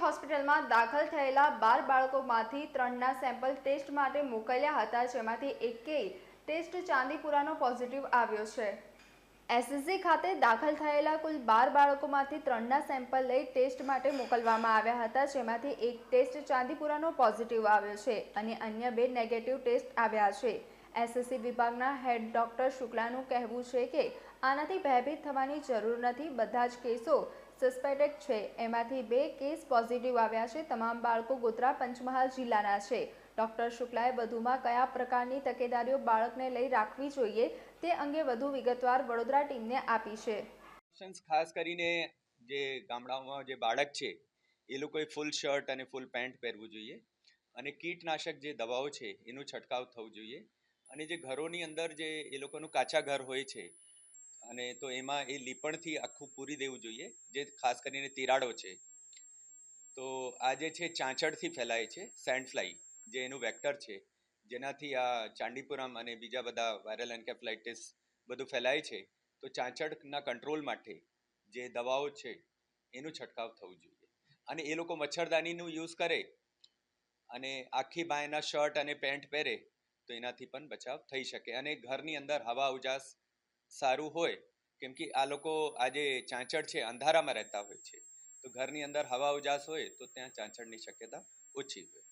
હોસ્પિટલમાં દાખલ થયેલા બાર બાળકોમાંથી ત્રણના સેમ્પલ ટેસ્ટ માટે મોકલ્યા હતા, જેમાંથી એકેય ટેસ્ટ ચાંદીપુરાનો પોઝિટિવ આવ્યો છે. એસએસજી ખાતે દાખલ થયેલા કુલ બાર બાળકોમાંથી ત્રણના સેમ્પલ લઈ ટેસ્ટ માટે મોકલવામાં આવ્યા હતા, જેમાંથી એક ટેસ્ટ ચાંદીપુરાનો પોઝિટિવ આવ્યો છે અને અન્ય બે નેગેટિવ ટેસ્ટ આવ્યા છે. એસએસસી વિભાગના હેડ ડોક્ટર શુક્લાનું કહેવું છે કે આનાથી ભયભીત થવાની જરૂર નથી. બધા જ કેસો સસ્પેક્ટેડ છે. એમાંથી બે કેસ પોઝિટિવ આવ્યા છે. તમામ બાળકો ગોધરા પંચમહાલ જિલ્લાના છે. ડોક્ટર શુક્લાએ વધુમાં કયા પ્રકારની તકેદારીઓ બાળકને લઈ રાખવી જોઈએ તે અંગે વધુ વિગતવાર વડોદરા ટીમને આપી છે. ખાસ કરીને જે ગામડાઓમાં જે બાળક છે, એ લોકોએ ફૂલ શર્ટ અને ફૂલ પેન્ટ પહેરવું જોઈએ અને કીટનાશક જે દવાઓ છે, એનું છંટકાવ થવું જોઈએ. અને જે ઘરોની અંદર જે એ લોકોનું કાચા ઘર હોય છે, અને તો એમાં એ લીપણથી આખું પૂરી દેવું જોઈએ, જે ખાસ કરીને તિરાડો છે. તો આ જે છે ચાંચડથી ફેલાય છે સેન્ડ ફ્લાય જે એનું વેક્ટર છે, જેનાથી આ ચાંડીપુરમ અને બીજા બધા વાયરલ એન્કેફ્લાઇટિસ બધું ફેલાય છે, તો ચાંચડના કંટ્રોલ માટે જે દવાઓ છે, એનું છંટકાવ થવું જોઈએ. અને એ લોકો મચ્છરદાનીનું યુઝ કરે, અને આખી બાયના શર્ટ અને પેન્ટ પહેરે તો એનાથી પણ બચાવ થઈ શકે. અને ઘરની અંદર હવા ઉજાસ સારું હોય, કેમ કે આ લોકો આજે ચાંચડ છે, અંધારામાં રહેતા હોય છે. તો ઘરની અંદર હવા ઉજાસ હોય, તો ત્યાં ચાંચડની શક્યતા ઓછી હોય.